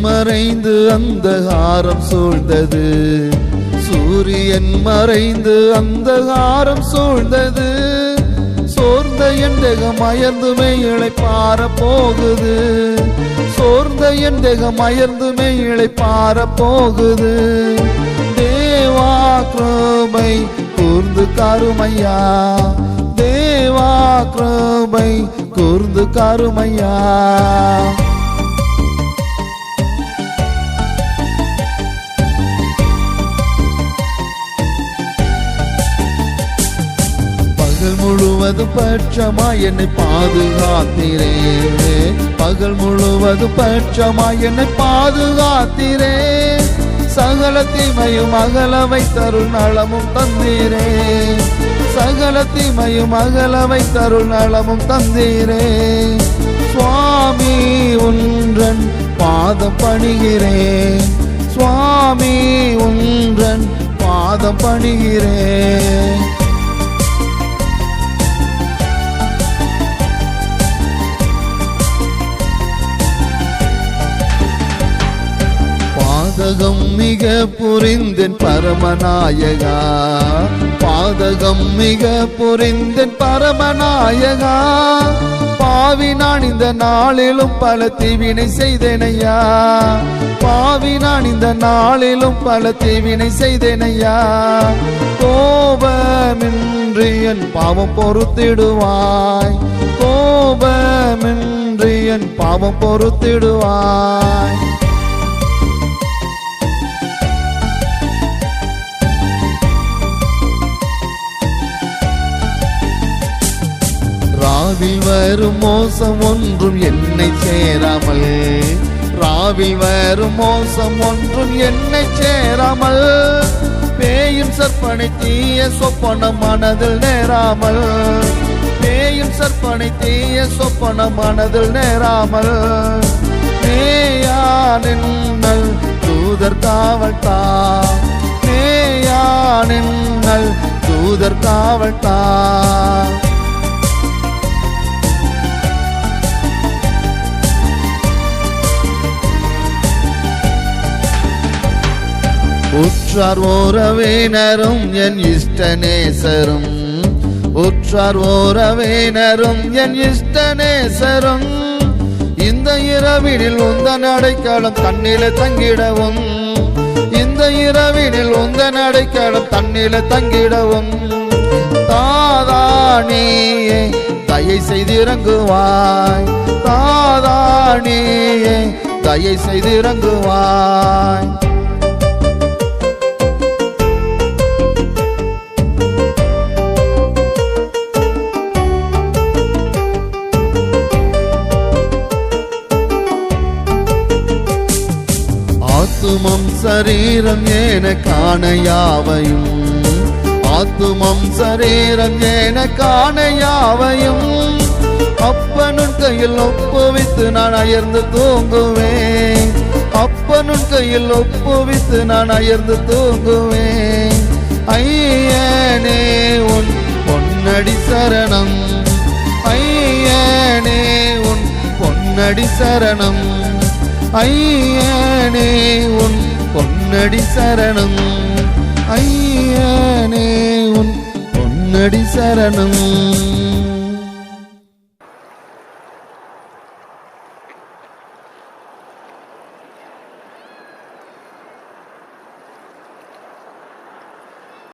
மறைந்து அந்தகாரம் சூழ்ந்தது. சூரியன் மறைந்து அந்தகாரம் சூழ்ந்தது. சோர்ந்த என் தேகம் அயர்ந்துமே பார போகுது சோர்ந்த என் தேகம் அயர்ந்துமே பார போகுது தேவா கிருபை கூர்ந்து கருமையா. தேவா கிருபை கூர்ந்து கருமையா. முழுவது பட்சமாய் என்னை பாதுகாத்திரே. பகல் முழுவது பட்சமாய் என்னை பாதுகாத்திரே. சகல தீமையும் அகலவை தருள் நலமும் தந்தீரே. சகல தீமையும் அகலவை தருள் நலமும் தந்தீரே. சுவாமி ஒன்றன் பாதம் பணிகிறேன் சுவாமி ஒன்றன் பாதம் பணிகிறேன் பாதகம் மிக புரிந்தன் பரமநாயகா. பாதகம் மிக புரிந்தன் பரமநாயகா. பாவி நான் இந்த நாளிலும் பல தீவினை செய்தேனையா. பாவி நான் இந்த நாளிலும் பல தீவினை செய்தேனையா. கோபமின்றி என் பாவம் பொறுத்திடுவாய். கோபமின்றி என் பாவம் பொறுத்திடுவாய். வரும் மோசம் ஒன்றும் என்னை சேராமல்? ராவில் வரும் மோசம் ஒன்றும் என்னை சேராமல்? பேயும் சற்பனை தீய சொப்பன மனதில் நேராமல். பேயும் சற்பனை தீய சொப்பன மனதில் நேராமல் மேயானின்னல் தூதர் காவட்டா தா தூதர் காவட்டா உற்றார் ஓரவேனரும் என் இஷ்டநேசரும். உற்றார் ஓரவேனரும் என் இஷ்டநேசரும். இந்த இரவினில் உந்தன் அடைக்கலம் தண்ணில தங்கிடவும். இந்த இரவினில் உந்தன் அடைக்கலம் தண்ணில தங்கிடவும். தாதானியே தயை செய்திறங்குவாய். தாதானியே தயை செய்திறங்குவாய். ஆத்துமம் சரீரம் என காண யாவையும் ஆத்துமம் சரீரம் என காண யாவையும் அப்பனுன் கையில் ஒப்புவித்து நான் அயர்ந்து தூங்குவேன். அப்பனுன் கையில் ஒப்புவித்து நான் அயர்ந்து தூங்குவேன். ஐயனே உன் பொன்னடி சரணம். ஐயனே உன் பொன்னடி சரணம். ஐயனே உன் பொன்னடி சரணம். ஐயனே உன் பொன்னடி சரணம்.